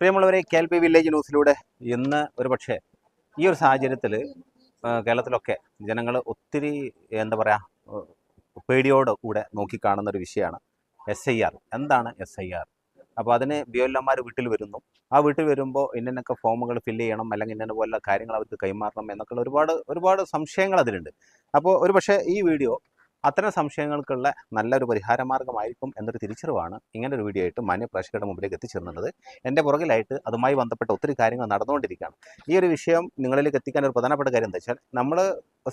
പ്രിയമുള്ളവരെ K L P village ന്യൂസിലൂടെ ഇന്ന് ഒരു പക്ഷേ ഈ ഒരു സാഹചര്യത്തിൽ കേരളത്തിലൊക്കെ ജനങ്ങൾ ഒത്തിരി എന്താ പറയുക പേടിയോട് കൂടെ നോക്കിക്കാണുന്ന ഒരു വിഷയമാണ് എസ് ഐ ആർ എന്താണ് എസ് ഐ ആർ അപ്പോൾ അതിന് ബി എൽ വീട്ടിൽ വരുന്നു. ആ വീട്ടിൽ വരുമ്പോൾ ഇന്നൊക്കെ ഫോമുകൾ ഫില്ല് ചെയ്യണം അല്ലെങ്കിൽ ഇന്നെ പോലുള്ള കാര്യങ്ങൾ അവർക്ക് കൈമാറണം എന്നൊക്കെയുള്ള ഒരുപാട് ഒരുപാട് സംശയങ്ങൾ അതിലുണ്ട്. അപ്പോൾ ഒരു പക്ഷേ ഈ വീഡിയോ അത്തരം സംശയങ്ങൾക്കുള്ള നല്ലൊരു പരിഹാര മാർഗമായിരിക്കും എന്നൊരു തിരിച്ചറിവാണ് ഇങ്ങനെ ഒരു വീഡിയോ ആയിട്ട് മാന്യ പ്രേക്ഷകരുടെ മുമ്പിലേക്ക് എത്തിച്ചേർന്നത്. എന്റെ പുറകിലായിട്ട് അതുമായി ബന്ധപ്പെട്ട ഒത്തിരി കാര്യങ്ങൾ നടന്നുകൊണ്ടിരിക്കുകയാണ്. ഈ ഒരു വിഷയം നിങ്ങളിലേക്ക് എത്തിക്കാൻ ഒരു പ്രധാനപ്പെട്ട കാര്യം എന്താ വെച്ചാൽ നമ്മൾ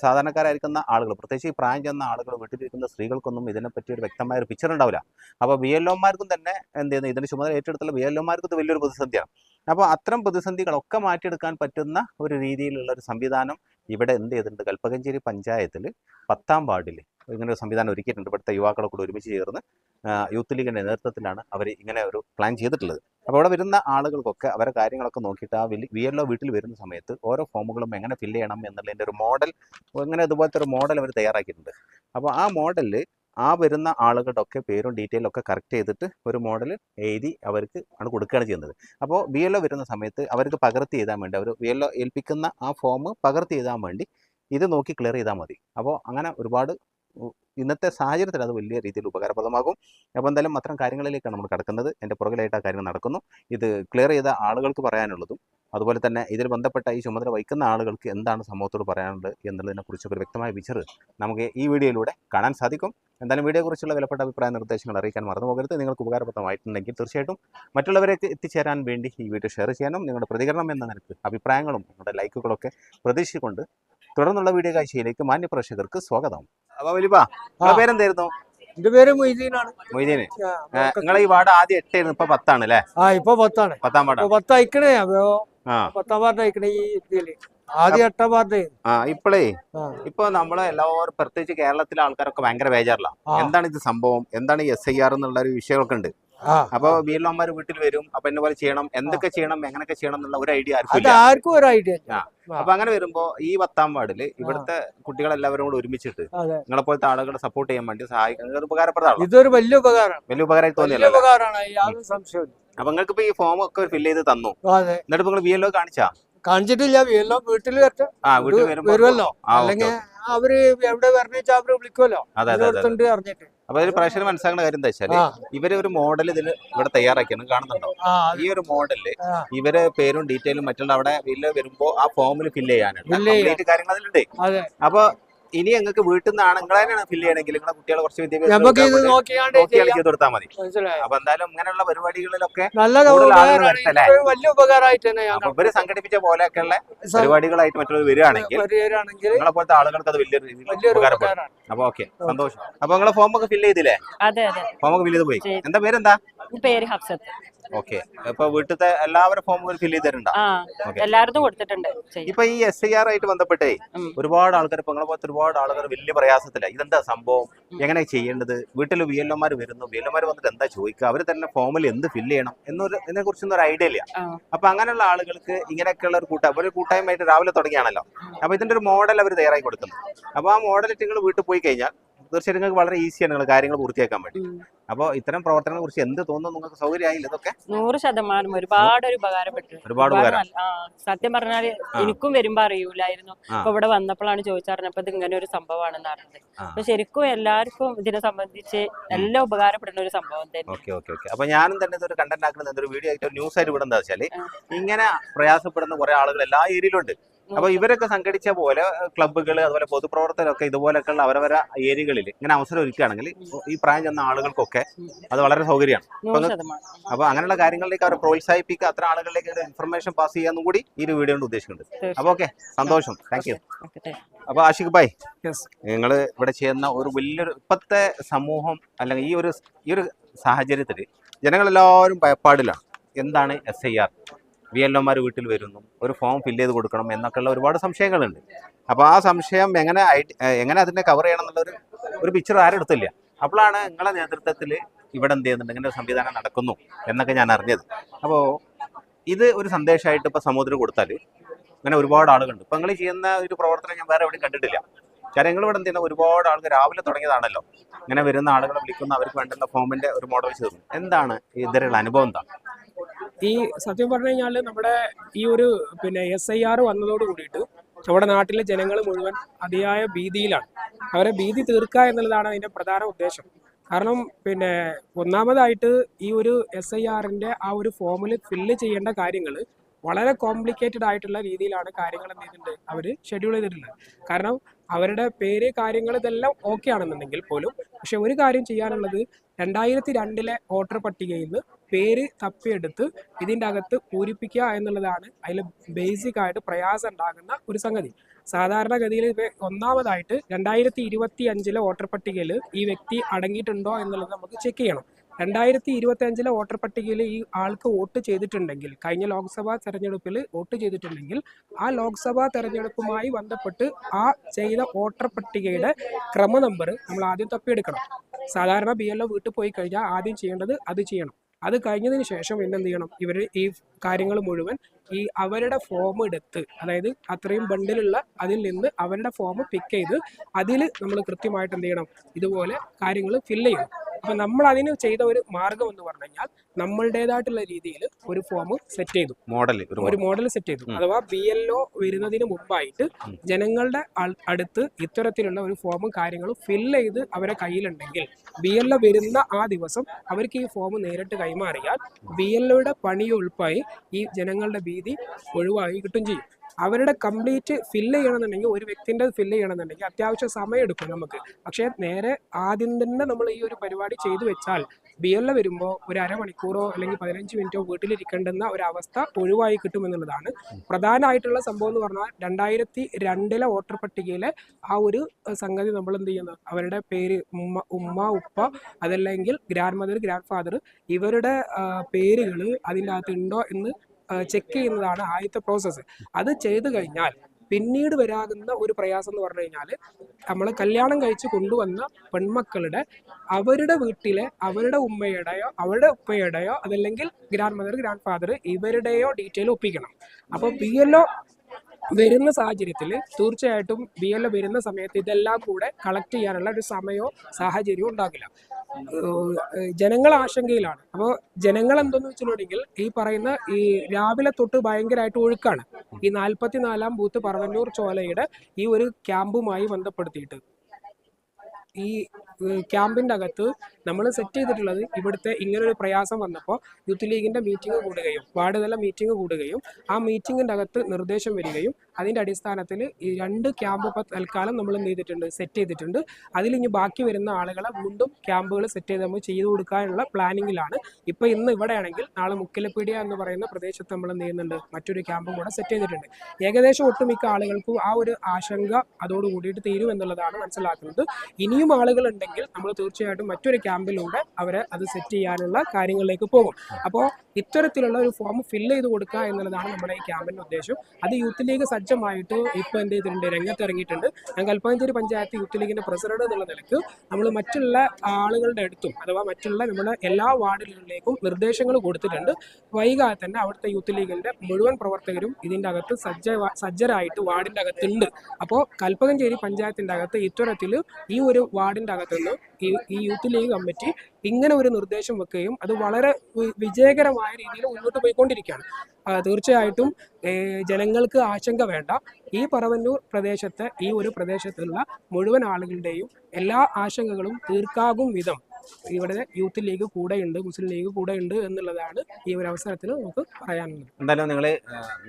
സാധാരണക്കാരായിരിക്കുന്ന ആളുകൾ പ്രത്യേകിച്ച് ഈ പ്രായം ചെന്ന ആളുകൾ വീട്ടിലിരിക്കുന്ന സ്ത്രീകൾക്കൊന്നും ഇതിനെപ്പറ്റി ഒരു വ്യക്തമായ ഒരു പിക്ചർ ഉണ്ടാവില്ല. അപ്പോൾ ബി എൽ ഒമാർക്കും തന്നെ എന്ത് ചെയ്യുന്നു? ഇതിന് ചുമതല ഏറ്റെടുത്തുള്ള ബി എൽ ഒമാർക്കും ഇത് വലിയൊരു പ്രതിസന്ധിയാണ്. അപ്പോൾ അത്തരം പ്രതിസന്ധികളൊക്കെ മാറ്റിയെടുക്കാൻ പറ്റുന്ന ഒരു രീതിയിലുള്ള ഒരു സംവിധാനം ഇവിടെ എന്ത് ചെയ്തിട്ടുണ്ട്? കൽപ്പകഞ്ചേരി പഞ്ചായത്തിൽ പത്താം വാർഡിൽ ഇങ്ങനെ ഒരു സംവിധാനം ഒരുക്കിയിട്ടുണ്ട്. ഇവിടുത്തെ യുവാക്കളെ കൂടെ ഒരുമിച്ച് ചേർന്ന് യൂത്ത് ലീഗിന്റെ നേതൃത്വത്തിലാണ് അവർ ഇങ്ങനെ ഒരു പ്ലാൻ ചെയ്തിട്ടുള്ളത്. അപ്പോൾ അവിടെ വരുന്ന ആളുകൾക്കൊക്കെ അവരെ കാര്യങ്ങളൊക്കെ നോക്കിയിട്ട് ആ വി എൽ ഒ വീട്ടിൽ വരുന്ന സമയത്ത് ഓരോ ഫോമുകളും എങ്ങനെ ഫില്ല് ചെയ്യണം എന്നുള്ളതിന്റെ ഒരു മോഡൽ അങ്ങനെ ഇതുപോലത്തെ ഒരു മോഡൽ അവർ തയ്യാറാക്കിയിട്ടുണ്ട്. അപ്പോൾ ആ മോഡലിൽ ആ വരുന്ന ആളുകളുടെ ഒക്കെ പേരും ഡീറ്റെയിലും ഒക്കെ കറക്റ്റ് ചെയ്തിട്ട് ഒരു മോഡൽ എഴുതി അവർക്ക് ആണ് കൊടുക്കുകയാണ് ചെയ്യുന്നത്. അപ്പോൾ ബി എൽ ഒ വരുന്ന സമയത്ത് അവർക്ക് പകർത്തി എഴുതാൻ വേണ്ടി അവർ ബി എൽ ഒ ഏൽപ്പിക്കുന്ന ആ ഫോം പകർത്തി എഴുതാൻ വേണ്ടി ഇത് നോക്കി ക്ലിയർ ചെയ്താൽ മതി. അപ്പോൾ അങ്ങനെ ഒരുപാട് ഇന്നത്തെ സാഹചര്യത്തിൽ അത് വലിയ രീതിയിൽ ഉപകാരപ്രദമാകും. അപ്പോൾ എന്തായാലും അത്തരം കാര്യങ്ങളിലേക്കാണ് നമ്മൾ കിടക്കുന്നത്. എന്റെ പുറകിലായിട്ട് ആ കാര്യങ്ങൾ നടക്കുന്നു. ഇത് ക്ലിയർ ചെയ്ത ആളുകൾക്ക് പറയാനുള്ളതും അതുപോലെ തന്നെ ഇതിൽ ബന്ധപ്പെട്ട ഈ ചുമതല വഹിക്കുന്ന ആളുകൾക്ക് എന്താണ് സമൂഹത്തോട് പറയാനുള്ളത് എന്നുള്ളതിനെ കുറിച്ചൊക്കെ ഒരു വ്യക്തമായ വിചർ നമുക്ക് ഈ വീഡിയോയിലൂടെ കാണാൻ സാധിക്കും. എന്തായാലും വീഡിയോയെക്കുറിച്ചുള്ള വിലപ്പെട്ട അഭിപ്രായ നിർദ്ദേശങ്ങൾ അറിയിക്കാൻ മറന്നു പോകരുത്. നിങ്ങൾക്ക് ഉപകാരപ്രദമായിട്ടുണ്ടെങ്കിൽ തീർച്ചയായിട്ടും മറ്റുള്ളവരേക്ക് എത്തിച്ചേരാൻ വേണ്ടി ഈ വീഡിയോ ഷെയർ ചെയ്യാനും നിങ്ങളുടെ പ്രതികരണം എന്ന നിലയ്ക്ക് അഭിപ്രായങ്ങളും നിങ്ങളുടെ ലൈക്കുകളൊക്കെ പ്രതീക്ഷിച്ചുകൊണ്ട് തുടർന്നുള്ള വീഡിയോ കാഴ്ചയിലേക്ക് മാന്യപ്രേക്ഷകർക്ക് സ്വാഗതം. അപ്പോൾ വലിയ ആ. പേരെന്തായിരുന്നു? എന്റെ പേര് മൊയ്തീനാണ്. മൊയ്തീന്. നിങ്ങൾ നിങ്ങളെ ഈ വാർഡ് ആദ്യം എട്ടായിരുന്നു ഇപ്പൊ പത്താണ് അല്ലേ ആ ഇപ്പൊ പത്താണ്. പത്താം വാർഡ്. പത്ത് അയക്കണേ അപ്പൊ പത്താം വാർഡ് അയക്കണേ ഈ ഇതിൽ. ആദ്യം എട്ടാം വാർഡ് ആ ഇപ്പളേ. ഇപ്പൊ നമ്മളെ എല്ലാവരും പ്രത്യേകിച്ച് കേരളത്തിലെ ആൾക്കാരൊക്കെ ഭയങ്കര ബേജാറിലാണ് എന്താണ് ഇത് സംഭവം? എന്താണ് ഈ എസ് ഐ ആർ എന്നുള്ള ഒരു വിഷയമൊക്കെ ഉണ്ട്. അപ്പൊ വീട്ടിലമ്മമാര് വീട്ടിൽ വരും. അപ്പൊ എന്നെ പോലെ ചെയ്യണം. എന്തൊക്കെ ചെയ്യണം എങ്ങനെയൊക്കെ ചെയ്യണം എന്നുള്ള ഒരു ഐഡിയ ആർക്കും ആർക്കും ഒരു ഐഡിയ. അപ്പൊ അങ്ങനെ വരുമ്പോ ഈ പത്താം വാർഡിൽ ഇവിടുത്തെ കുട്ടികളെല്ലാവരും കൂടെ ഒരുമിച്ചിട്ട് നിങ്ങളെ പോലത്തെ ആളുകളെ സപ്പോർട്ട് ചെയ്യാൻ വേണ്ടി സഹായിക്കുന്നത് ഉപകാരപ്രദമാണ് ഇതൊരു വലിയ ഉപകാരം വലിയ ഉപകാരമായി തോന്നിയല്ലോ? സംശയമില്ല അപ്പൊ നിങ്ങൾക്ക് ഇപ്പൊ ഈ ഫോം ഒക്കെ ഫില്ല് ചെയ്ത് തന്നു. എന്നിട്ട് നിങ്ങൾ വി എല്ലോ കാണിച്ചാ? കാണിച്ചിട്ടില്ല. എല്ലാം വീട്ടിൽ വരട്ടെ. വരുമല്ലോ. അല്ലെങ്കിൽ അവർ എവിടെ വരണേച്ചാ അവർ വിളിക്കുമല്ലോ. അതെ അതെ അതെ. അറിഞ്ഞിട്ട്. അപ്പൊ അതിൽ പ്രേക്ഷകർ മനസ്സിലാക്കുന്ന കാര്യം എന്താ വെച്ചാൽ ഇവരെ ഒരു മോഡൽ ഇതിൽ ഇവിടെ തയ്യാറാക്കിയാണ് കാണുന്നുണ്ടോ? ഈ ഒരു മോഡലിൽ ഇവരെ പേരും ഡീറ്റെയിലും മറ്റുള്ള അവിടെ വരുമ്പോ ആ ഫോമിൽ ഫില്ല്. കംപ്ലീറ്റ് കാര്യങ്ങൾ അതിലുണ്ട് അതെ. അപ്പൊ ഇനി ഞങ്ങൾക്ക് വീട്ടിൽ നിന്ന് നിങ്ങൾ തന്നെയാണ് ഫില്ല് ചെയ്യണമെങ്കിൽ നിങ്ങളുടെ കുട്ടികളെ കുറച്ച് വിദ്യാഭ്യാസം നമുക്ക് ഇത് നോക്കിയാണ്ട് ചെയ്ത് കൊടുത്താൽ മതി. അപ്പൊ എന്തായാലും ഇങ്ങനെയുള്ള പരിപാടികളിലൊക്കെ വലിയ ഉപകാരമായിട്ട് തന്നെ ഇവർ സംഘടിപ്പിച്ച പോലെയൊക്കെയുള്ള പരിപാടികളായിട്ട് മറ്റുള്ളവർ വരികയാണെങ്കിൽ നിങ്ങളെ പോലത്തെ ആളുകൾക്ക് അത് ഉപകാരപ്പെടും. ഉപകാരമാണ്. അപ്പൊ ഓക്കെ സന്തോഷം. അപ്പൊ നിങ്ങളെ ഫോം ഒക്കെ ഫില്ല് ചെയ്തില്ലേ? അതെ അതെ. ഫോം ഒക്കെ ഫില്ല് ചെയ്ത് പോയി. എന്താ പേരെന്താ? ഈ പേര് ഹഫ്സത്ത്. ഓക്കെ. ഇപ്പൊ വീട്ടിലത്തെ എല്ലാവരും ഫോമും ഫില്ല് ചെയ്തിട്ടുണ്ടോ? ഓക്കെ. കൊടുത്തിട്ടുണ്ട്. ഇപ്പൊ ഈ എസ് ഐ ആർ ആയിട്ട് ബന്ധപ്പെട്ടേ. ഒരുപാട് ആൾക്കാർ ഇപ്പൊ നിങ്ങളെ പോലത്തെ ഒരുപാട് ആൾക്കാർ വലിയ പ്രയാസത്തില്ല ഇതെന്താ സംഭവം? എങ്ങനെ ചെയ്യേണ്ടത്? വീട്ടിൽ വി എൽ എമാർ വരുന്നു. വി എൽ വന്നിട്ട് എന്താ ചോദിക്കുക? അവർ തന്നെ ഫോമിൽ എന്ത് ഫില്ല് ചെയ്യണം എന്നൊരു ഇതിനെ കുറിച്ചൊന്നും ഒരു ഐഡിയ ഇല്ല. അപ്പൊ അങ്ങനെയുള്ള ആളുകൾക്ക് ഇങ്ങനെയൊക്കെയുള്ള ഒരു കൂട്ടം. ഒരു കൂട്ടായ്മയായിട്ട് രാവിലെ തുടങ്ങിയാണല്ലോ. അപ്പൊ ഇതിന്റെ ഒരു മോഡൽ അവർ തയ്യാറായി കൊടുക്കുന്നു. അപ്പൊ ആ മോഡൽ നിങ്ങൾ വീട്ടിൽ പോയി കഴിഞ്ഞാൽ തീർച്ചയായിട്ടും നിങ്ങൾക്ക് വളരെ ഈസിയാണ് നിങ്ങൾ കാര്യങ്ങൾ പൂർത്തിയാക്കാൻ വേണ്ടി. അപ്പോൾ ഇത്തരം പ്രവർത്തനങ്ങളെ കുറിച്ച് എന്ത് തോന്നുന്നു? നിങ്ങൾക്ക് സൗകര്യമായില്ല ഇതൊക്കെ? നൂറ് ശതമാനം ഒരുപാട് ഒരു ഉപകാരപ്പെട്ടു ഒരുപാട് ഉപകാരം. സത്യം പറഞ്ഞാൽ എനിക്കും വരുമ്പോ അറിയൂലായിരുന്നു. അപ്പൊ ഇവിടെ വന്നപ്പോഴാണ് ചോദിച്ചറിഞ്ഞപ്പോ ഇത് ഇങ്ങനെ ഒരു സംഭവമാണെന്ന് അറിഞ്ഞത്. അപ്പൊ ശരിക്കും എല്ലാവർക്കും ഇതിനെ സംബന്ധിച്ച് എല്ലാം ഉപകാരപ്പെടുന്ന ഒരു സംഭവം തന്നെ. Okay okay okay. അപ്പൊ ഞാനും തന്നെ ഇതൊരു കണ്ടന്റ് ആക്കുന്നത് ഒരു വീഡിയോ ആയിട്ട് ന്യൂസ് ആയിട്ട് ഇവിടെ എന്താ വെച്ചാൽ ഇങ്ങനെ പ്രയാസപ്പെടുന്ന കുറെ ആളുകൾ എല്ലാ ഏരിയയിലുണ്ട്. അപ്പൊ ഇവരൊക്കെ സംഘടിച്ച പോലെ ക്ലബ്ബുകൾ അതുപോലെ പൊതുപ്രവർത്തകരൊക്കെ ഇതുപോലൊക്കെയുള്ള അവരവരെ ഏരിയകളിൽ ഇങ്ങനെ അവസരം ഒരുക്കുകയാണെങ്കിൽ ഈ പ്രായം ചെന്ന ആളുകൾക്കൊക്കെ അത് വളരെ സൗകര്യമാണ്. അപ്പൊ അങ്ങനെയുള്ള കാര്യങ്ങളിലേക്ക് അവരെ പ്രോത്സാഹിപ്പിക്കുക അത്ര ആളുകളിലേക്ക് ഇൻഫർമേഷൻ പാസ് ചെയ്യാന്നും കൂടി ഈ ഒരു വീഡിയോ കൊണ്ട് ഉദ്ദേശിക്കുന്നുണ്ട്. അപ്പൊ ഓക്കെ സന്തോഷം താങ്ക് യു. അപ്പൊ ആഷിഖ് ഭായ്. നിങ്ങൾ ഇവിടെ ചെയ്യുന്ന ഒരു വലിയൊരു ഇപ്പത്തെ സമൂഹം അല്ലെങ്കിൽ ഈ ഒരു ഈ ഒരു സാഹചര്യത്തിൽ ജനങ്ങളെല്ലാവരും ഭയപ്പാടിലാണ്. എന്താണ് S I R V L ഒമാർ വീട്ടിൽ വരുന്നു ഒരു ഫോം ഫില്ല് ചെയ്ത് കൊടുക്കണം എന്നൊക്കെയുള്ള ഒരുപാട് സംശയങ്ങളുണ്ട്. അപ്പോൾ ആ സംശയം എങ്ങനെ എങ്ങനെ അതിനെ കവർ ചെയ്യണം എന്നുള്ളൊരു ഒരു പിക്ചർ ആരും എടുത്തില്ല. അപ്പോഴാണ് നിങ്ങളെ നേതൃത്വത്തിൽ ഇവിടെ എന്ത് ചെയ്യുന്നുണ്ട്? ഇങ്ങനെ സംവിധാനം നടക്കുന്നു എന്നൊക്കെ ഞാൻ അറിഞ്ഞത്. അപ്പോൾ ഇത് ഒരു സന്ദേശമായിട്ട് ഇപ്പോൾ സമൂഹത്തിന് കൊടുത്താൽ അങ്ങനെ ഒരുപാട് ആളുകളുണ്ട്. ഇപ്പം നിങ്ങൾ ചെയ്യുന്ന ഒരു പ്രവർത്തനം ഞാൻ വേറെ എവിടെയും കണ്ടിട്ടില്ല. കാരണം നിങ്ങൾ ഇവിടെ എന്ത് ചെയ്യുന്ന? ഒരുപാട് ആൾക്കാർ രാവിലെ തുടങ്ങിയതാണല്ലോ. ഇങ്ങനെ വരുന്ന ആളുകളെ വിളിക്കുന്ന. അവർക്ക് വേണ്ടുന്ന ഫോമിന്റെ ഒരു മോഡൽ തന്നു എന്താണ് ഇതിലുള്ള അനുഭവം എന്താ? ഈ സത്യം പറഞ്ഞു കഴിഞ്ഞാൽ നമ്മുടെ ഈ ഒരു പിന്നെ എസ് ഐ ആർ വന്നതോട് കൂടിയിട്ട് നമ്മുടെ നാട്ടിലെ ജനങ്ങൾ മുഴുവൻ അതിയായ ഭീതിയിലാണ്. അവരെ ഭീതി തീർക്കുക എന്നുള്ളതാണ് അതിന്റെ പ്രധാന ഉദ്ദേശം. കാരണം പിന്നെ ഒന്നാമതായിട്ട് ഈ ഒരു എസ് ഐ ആറിന്റെ ആ ഒരു ഫോമിൽ ഫില്ല് ചെയ്യേണ്ട കാര്യങ്ങൾ വളരെ കോംപ്ലിക്കേറ്റഡ് ആയിട്ടുള്ള രീതിയിലാണ് കാര്യങ്ങൾ എന്ത് ചെയ്തിട്ടുണ്ട്? അവർ ഷെഡ്യൂൾ ചെയ്തിട്ടുള്ളത്. കാരണം അവരുടെ പേര് കാര്യങ്ങൾ ഇതെല്ലാം ഓക്കെ ആണെന്നുണ്ടെങ്കിൽ പോലും പക്ഷെ ഒരു കാര്യം ചെയ്യാനുള്ളത് രണ്ടായിരത്തി രണ്ടിലെ വോട്ടർ പട്ടികയിൽ നിന്ന് പേര് തപ്പിയെടുത്ത് ഇതിന്റെ അകത്ത് പൂരിപ്പിക്കുക എന്നുള്ളതാണ് അതിൽ ബേസിക് ആയിട്ട് പ്രയാസം ഉണ്ടാകുന്ന ഒരു സംഗതി. സാധാരണഗതിയിൽ ഒന്നാമതായിട്ട് രണ്ടായിരത്തി ഇരുപത്തി അഞ്ചിലെ വോട്ടർ പട്ടികയിൽ ഈ വ്യക്തി അടങ്ങിയിട്ടുണ്ടോ എന്നുള്ളത് നമുക്ക് ചെക്ക് ചെയ്യണം. രണ്ടായിരത്തി ഇരുപത്തി അഞ്ചിലെ വോട്ടർ പട്ടികയിൽ ഈ ആൾക്ക് വോട്ട് ചെയ്തിട്ടുണ്ടെങ്കിൽ കഴിഞ്ഞ ലോക്സഭാ തെരഞ്ഞെടുപ്പിൽ വോട്ട് ചെയ്തിട്ടുണ്ടെങ്കിൽ ആ ലോക്സഭാ തെരഞ്ഞെടുപ്പുമായി ബന്ധപ്പെട്ട് ആ ചെയ്ത വോട്ടർ പട്ടികയുടെ ക്രമ നമ്പർ നമ്മൾ ആദ്യം തപ്പിയെടുക്കണം. സാധാരണ ബി എൽ വീട്ടിൽ പോയി കഴിഞ്ഞാൽ ആദ്യം ചെയ്യേണ്ടത് അത് ചെയ്യണം. അത് കഴിഞ്ഞതിന് ശേഷം പിന്നെ ചെയ്യണം ഇവർ ഈ കാര്യങ്ങൾ മുഴുവൻ ഈ അവരുടെ ഫോം എടുത്ത് അതായത് അത്രയും ബണ്ടിലുള്ള അതിൽ നിന്ന് അവരുടെ ഫോം പിക്ക് ചെയ്ത് അതിൽ നമ്മൾ കൃത്യമായിട്ട് എന്ത് ചെയ്യണം ഇതുപോലെ കാര്യങ്ങൾ ഫില്ല് ചെയ്യണം. അപ്പൊ നമ്മൾ അതിന് ചെയ്ത ഒരു മാർഗം എന്ന് പറഞ്ഞു കഴിഞ്ഞാൽ നമ്മളുടേതായിട്ടുള്ള രീതിയിൽ ഒരു ഫോം സെറ്റ് ചെയ്തു. മോഡൽ ഒരു മോഡൽ സെറ്റ് ചെയ്തു. അഥവാ ബി എൽ ഒ വരുന്നതിന് മുമ്പായിട്ട് ജനങ്ങളുടെ അടുത്ത് ഇത്തരത്തിലുള്ള ഒരു ഫോമും കാര്യങ്ങളും ഫിൽ ചെയ്ത് അവരെ കയ്യിലുണ്ടെങ്കിൽ ബി എൽ ഒ വരുന്ന ആ ദിവസം അവർക്ക് ഈ ഫോം നേരിട്ട് കൈമാറിയാൽ ബി എൽ ഒയുടെ പണി ഉൾപ്പായി ഈ ജനങ്ങളുടെ ഭീതി ഒഴിവായി കിട്ടും ചെയ്യും. അവരുടെ കംപ്ലീറ്റ് ഫില്ല് ചെയ്യണമെന്നുണ്ടെങ്കിൽ ഒരു വ്യക്തിന്റെ ഫില്ല് ചെയ്യണമെന്നുണ്ടെങ്കിൽ അത്യാവശ്യം സമയം എടുക്കും നമുക്ക്. പക്ഷേ നേരെ ആദ്യം തന്നെ നമ്മൾ ഈ ഒരു പരിപാടി ചെയ്തു വെച്ചാൽ ബി എൽ വരുമ്പോൾ ഒരു അരമണിക്കൂറോ അല്ലെങ്കിൽ പതിനഞ്ച് മിനിറ്റോ വീട്ടിലിരിക്കേണ്ടുന്ന ഒരു അവസ്ഥ ഒഴിവായി കിട്ടുമെന്നുള്ളതാണ് പ്രധാനമായിട്ടുള്ള സംഭവം എന്ന് പറഞ്ഞാൽ രണ്ടായിരത്തി രണ്ടിലെ വോട്ടർ പട്ടികയിലെ ആ ഒരു സംഗതി നമ്മൾ എന്ത് ചെയ്യുന്നത് അവരുടെ പേര് ഉമ്മ ഉമ്മ ഉപ്പ അതല്ലെങ്കിൽ ഗ്രാൻഡ് മദർ ഗ്രാൻഡ് ഫാദർ ഇവരുടെ പേരുകൾ അതിന്റെ അകത്ത് ഉണ്ടോ എന്ന് ചെക്ക് ചെയ്യുന്നതാണ് ആദ്യത്തെ പ്രോസസ്സ് അത് ചെയ്തു കഴിഞ്ഞാൽ പിന്നീട് വരാകുന്ന ഒരു പ്രയാസം എന്ന് പറഞ്ഞു കഴിഞ്ഞാൽ നമ്മൾ കല്യാണം കഴിച്ച് കൊണ്ടുവന്ന പെൺമക്കളുടെ അവരുടെ വീട്ടിലെ അവരുടെ ഉമ്മയുടെയോ അവരുടെ ഉപ്പയുടെയോ അതല്ലെങ്കിൽ ഗ്രാൻഡ് മദർ ഗ്രാൻഡ് ഫാദർ ഇവരുടെയോ ഡീറ്റെയിൽ ഒപ്പിക്കണം. അപ്പോൾ ബി എൽ ഒ വരുന്ന സാഹചര്യത്തിൽ തീർച്ചയായിട്ടും ബി എൽ വരുന്ന സമയത്ത് ഇതെല്ലാം കൂടെ കളക്ട് ചെയ്യാനുള്ള ഒരു സമയമോ സാഹചര്യമോ ഉണ്ടാകില്ല. ജനങ്ങൾ ആശങ്കയിലാണ്. അപ്പോൾ ജനങ്ങൾ എന്തെന്ന് വെച്ചിട്ടുണ്ടെങ്കിൽ ഈ പറയുന്ന ഈ രാവിലെ തൊട്ട് ഭയങ്കരമായിട്ട് ഒഴുക്കാണ്. ഈ നാൽപ്പത്തിനാലാം ബൂത്ത് പറവന്നൂർ ചോലയുടെ ഈ ഒരു ക്യാമ്പുമായി ബന്ധപ്പെടുത്തിയിട്ട്. ഈ ഏഹ് ക്യാമ്പിന്റെ അകത്ത് നമ്മൾ സെറ്റ് ചെയ്തിട്ടുള്ളത് ഇവിടുത്തെ ഇങ്ങനൊരു പ്രയാസം വന്നപ്പോൾ യൂത്ത് ലീഗിന്റെ മീറ്റിംഗ് കൂടുകയും വാർഡ് തല മീറ്റിംഗ് കൂടുകയും ആ മീറ്റിങ്ങിന്റെ അകത്ത് നിർദ്ദേശം വരികയും അതിന്റെ അടിസ്ഥാനത്തിൽ ഈ രണ്ട് ക്യാമ്പ് ഇപ്പോൾ തൽക്കാലം നമ്മൾ എന്ത് ചെയ്തിട്ടുണ്ട് സെറ്റ് ചെയ്തിട്ടുണ്ട്. അതിൽ ഇനി ബാക്കി വരുന്ന ആളുകളെ വീണ്ടും ക്യാമ്പുകൾ സെറ്റ് ചെയ്ത് നമ്മൾ ചെയ്തു കൊടുക്കാനുള്ള പ്ലാനിങ്ങിലാണ്. ഇപ്പോൾ ഇന്ന് ഇവിടെയാണെങ്കിൽ നാളെ മുക്കിലപ്പീടിയ എന്ന് പറയുന്ന പ്രദേശത്ത് നമ്മൾ എന്ത് ചെയ്യുന്നുണ്ട് മറ്റൊരു ക്യാമ്പും കൂടെ സെറ്റ് ചെയ്തിട്ടുണ്ട്. ഏകദേശം ഒട്ടുമിക്ക ആളുകൾക്കും ആ ഒരു ആശങ്ക അതോടുകൂടിയിട്ട് തീരും എന്നുള്ളതാണ് മനസ്സിലാക്കുന്നത്. ഇനിയും ആളുകൾ ഉണ്ടെങ്കിൽ നമ്മൾ തീർച്ചയായിട്ടും മറ്റൊരു ക്യാമ്പിലൂടെ അവരെ അത് സെറ്റ് ചെയ്യാനുള്ള കാര്യങ്ങളിലേക്ക് പോകും. അപ്പോൾ ഇത്തരത്തിലുള്ള ഒരു ഫോം ഫില്ല് ചെയ്ത് കൊടുക്കുക എന്നുള്ളതാണ് നമ്മുടെ ഈ ക്യാമ്പിന്റെ ഉദ്ദേശം. അത് യൂത്ത് ലീഗ് സജ്ജമായിട്ട് ഇപ്പോൾ എന്ത് ചെയ്തിട്ടുണ്ട്? രംഗത്ത് ഇറങ്ങിയിട്ടുണ്ട് ഞാൻ കൽപ്പാഞ്ചേരി പഞ്ചായത്ത് യൂത്ത് ലീഗിന്റെ പ്രസിഡന്റ് എന്നുള്ള നിലയ്ക്ക് നമ്മൾ മറ്റുള്ള ആളുകളുടെ അടുത്തും അഥവാ മറ്റുള്ള നമ്മുടെ എല്ലാ വാർഡുകളിലേക്കും നിർദ്ദേശങ്ങൾ കൊടുത്തിട്ടുണ്ട്. വൈകാതെ തന്നെ അവിടുത്തെ യൂത്ത് ലീഗിന്റെ മുഴുവൻ പ്രവർത്തകരും ഇതിന്റെ അകത്ത് സജ്ജ സജ്ജരായിട്ട് വാർഡിന്റെ അകത്തുണ്ട്. അപ്പോൾ കൽപ്പകഞ്ചേരി പഞ്ചായത്തിന്റെ അകത്ത് ഇത്തരത്തിൽ ഈ ഒരു വാർഡിന്റെ അകത്തുനിന്ന് ഈ ഈ യൂത്ത് ലീഗ് കമ്മിറ്റി ഇങ്ങനെ ഒരു നിർദ്ദേശം വെക്കുകയും അത് വളരെ വിജയകരമായ രീതിയിൽ മുന്നോട്ട് പോയിക്കൊണ്ടിരിക്കുകയാണ്. തീർച്ചയായിട്ടും ജനങ്ങൾക്ക് ആശങ്ക വേണ്ട. ഈ പറവന്നൂർ പ്രദേശത്തെ ഈ ഒരു പ്രദേശത്തുള്ള മുഴുവൻ ആളുകളുടെയും എല്ലാ ആശങ്കകളും തീർക്കാകും വിധം ഇവിടെ യൂത്ത് ലീഗ് കൂടെയുണ്ട് മുസ്ലിം ലീഗ് കൂടെയുണ്ട് എന്നുള്ളതാണ് ഈ ഒരു അവസരത്തിൽ നമുക്ക് പറയാനുള്ളത്. എന്തായാലും നിങ്ങൾ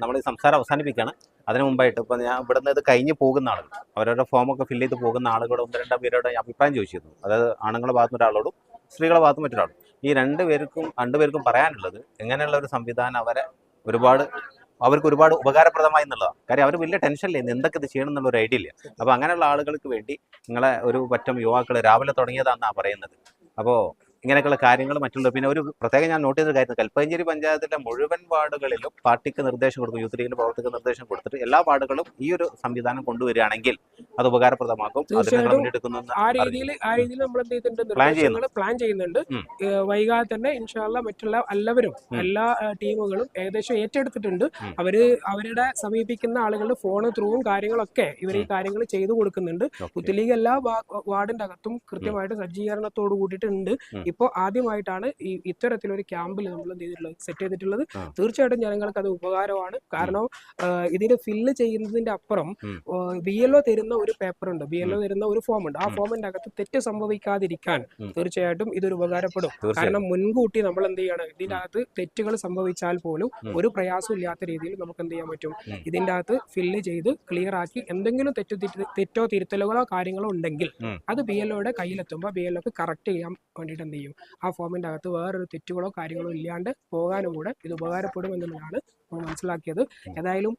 നമ്മൾ സംസാരം അവസാനിപ്പിക്കുകയാണ്. അതിനു മുമ്പായിട്ട് ഇപ്പം ഞാൻ ഇവിടുന്ന് ഇത് കഴിഞ്ഞ് പോകുന്ന ആളുകൾ അവരവരുടെ ഫോമൊക്കെ ഫില്ല് ചെയ്ത് പോകുന്ന ആളുകളോട് ഒന്ന് രണ്ടാം പേരോട് ഞാൻ അഭിപ്രായം ചോദിച്ചിരുന്നു. അതായത് ആണുങ്ങളെ ഭാഗത്ത് ഒരാളോടും സ്ത്രീകളെ ഭാഗത്ത് മറ്റൊരാളും ഈ രണ്ട് പേർക്കും രണ്ടുപേർക്കും പറയാനുള്ളത് എങ്ങനെയുള്ള ഒരു സംവിധാനം അവരെ ഒരുപാട് അവർക്ക് ഒരുപാട് ഉപകാരപ്രദമായി എന്നുള്ളതാണ്. കാര്യം അവർ വലിയ ടെൻഷനില്ല എന്തൊക്കെ ഇത് ചെയ്യണം എന്നുള്ള ഒരു ഐഡിയ ഇല്ല. അപ്പോൾ അങ്ങനെയുള്ള ആളുകൾക്ക് വേണ്ടി നിങ്ങളെ ഒരു പറ്റം യുവാക്കൾ രാവിലെ തുടങ്ങിയതാണെന്നാണ് പറയുന്നത്. അപ്പോൾ ഇങ്ങനെയൊക്കെയുള്ള കാര്യങ്ങൾ മറ്റുള്ള പിന്നെ ഒരു പ്രത്യേകം ഞാൻ നോട്ട് ചെയ്ത കാര്യം കൽപ്പഞ്ചേരി പഞ്ചായത്തിലെ മുഴുവൻ വാർഡുകളിലും പാർട്ടിക്ക് നിർദ്ദേശം കൊടുക്കും യൂത്ത് ലീഗിന്റെ പ്രവർത്തകർക്ക് നിർദ്ദേശം കൊടുത്തിട്ട് എല്ലാ വാർഡുകളും ഈ ഒരു സംവിധാനം കൊണ്ടുവരികയാണെങ്കിൽ അത് ഉപകാരപ്രദമാക്കും ആ രീതിയിൽ ആ രീതിയിൽ നമ്മൾ എന്ത് ചെയ്തിട്ടുണ്ട്? പ്ലാൻ ചെയ്യുന്നുണ്ട്. വൈകാതെ തന്നെ ഇൻഷാല്ല മറ്റുള്ള എല്ലാവരും. എല്ലാ ടീമുകളും ഏകദേശം ഏറ്റെടുത്തിട്ടുണ്ട്. അവർ അവരുടെ സമീപിക്കുന്ന ആളുകളുടെ ഫോൺ ത്രൂവും കാര്യങ്ങളൊക്കെ ഇവർ ഈ കാര്യങ്ങൾ ചെയ്തു കൊടുക്കുന്നുണ്ട്. യൂത്ത് ലീഗ് എല്ലാ വാർഡിന്റെ അകത്തും കൃത്യമായിട്ട് സജ്ജീകരണത്തോട് കൂടിയിട്ടുണ്ട്. ഇപ്പോൾ ആദ്യമായിട്ടാണ് ഈ ഇത്തരത്തിലൊരു ക്യാമ്പിൽ നമ്മൾ എന്ത് ചെയ്തിട്ടുള്ളത്? സെറ്റ് ചെയ്തിട്ടുള്ളത്. തീർച്ചയായിട്ടും ജനങ്ങൾക്ക് അത് ഉപകാരമാണ്. കാരണം ഇതിന് ഫില്ല് ചെയ്യുന്നതിന്റെ അപ്പുറം. ബി എൽ ഒ തരുന്ന ഒരു പേപ്പർ ഉണ്ട് ബി എൽ ഒ തരുന്ന ഒരു ഫോം ഉണ്ട് ആ. ഫോമിന്റെ അകത്ത് തെറ്റ് സംഭവിക്കാതിരിക്കാൻ. തീർച്ചയായിട്ടും ഇതൊരു ഉപകാരപ്പെടും. കാരണം മുൻകൂട്ടി നമ്മൾ എന്ത് ചെയ്യണം? ഇതിന്റെ അകത്ത് തെറ്റുകൾ സംഭവിച്ചാൽ പോലും ഒരു പ്രയാസം ഇല്ലാത്ത രീതിയിൽ നമുക്ക് എന്ത് ചെയ്യാൻ പറ്റും? ഇതിന്റെ അകത്ത് ഫില്ല് ചെയ്ത് ക്ലിയർ ആക്കി എന്തെങ്കിലും തെറ്റോ തെറ്റോ തിരുത്തലുകളോ കാര്യങ്ങളോ ഉണ്ടെങ്കിൽ അത് ബി എൽ ഒയുടെ കയ്യിലെത്തുമ്പോൾ ബി എൽ ഒക്ക് കറക്റ്റ് ചെയ്യാൻ വേണ്ടിയിട്ട് എന്ത് ചെയ്യും. ആ ഫോമിന്റെ അകത്ത് വേറൊരു തെറ്റുകളോ കാര്യങ്ങളോ ഇല്ലാണ്ട് പോകാനും കൂടെ ഇത് ഉപകാരപ്പെടും എന്നുള്ളതാണ് നമ്മൾ മനസ്സിലാക്കിയത്. ഏതായാലും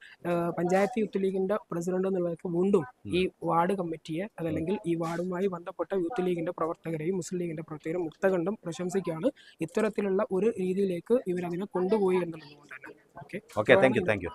പഞ്ചായത്ത് യൂത്ത് ലീഗിന്റെ പ്രസിഡന്റ് എന്നുള്ളവർക്ക് വീണ്ടും ഈ വാർഡ് കമ്മിറ്റിയെ അതല്ലെങ്കിൽ ഈ വാർഡുമായി ബന്ധപ്പെട്ട യൂത്ത് ലീഗിന്റെ പ്രവർത്തകരെയും മുസ്ലിം ലീഗിന്റെ പ്രവർത്തകരെയും മുക്തകണ്ഠം പ്രശംസിക്കുകയാണ്. ഇത്തരത്തിലുള്ള ഒരു രീതിയിലേക്ക് ഇവരതിനെ കൊണ്ടുപോയി എന്നുള്ളത് കൊണ്ട് തന്നെ. Okay? Okay thank you thank you.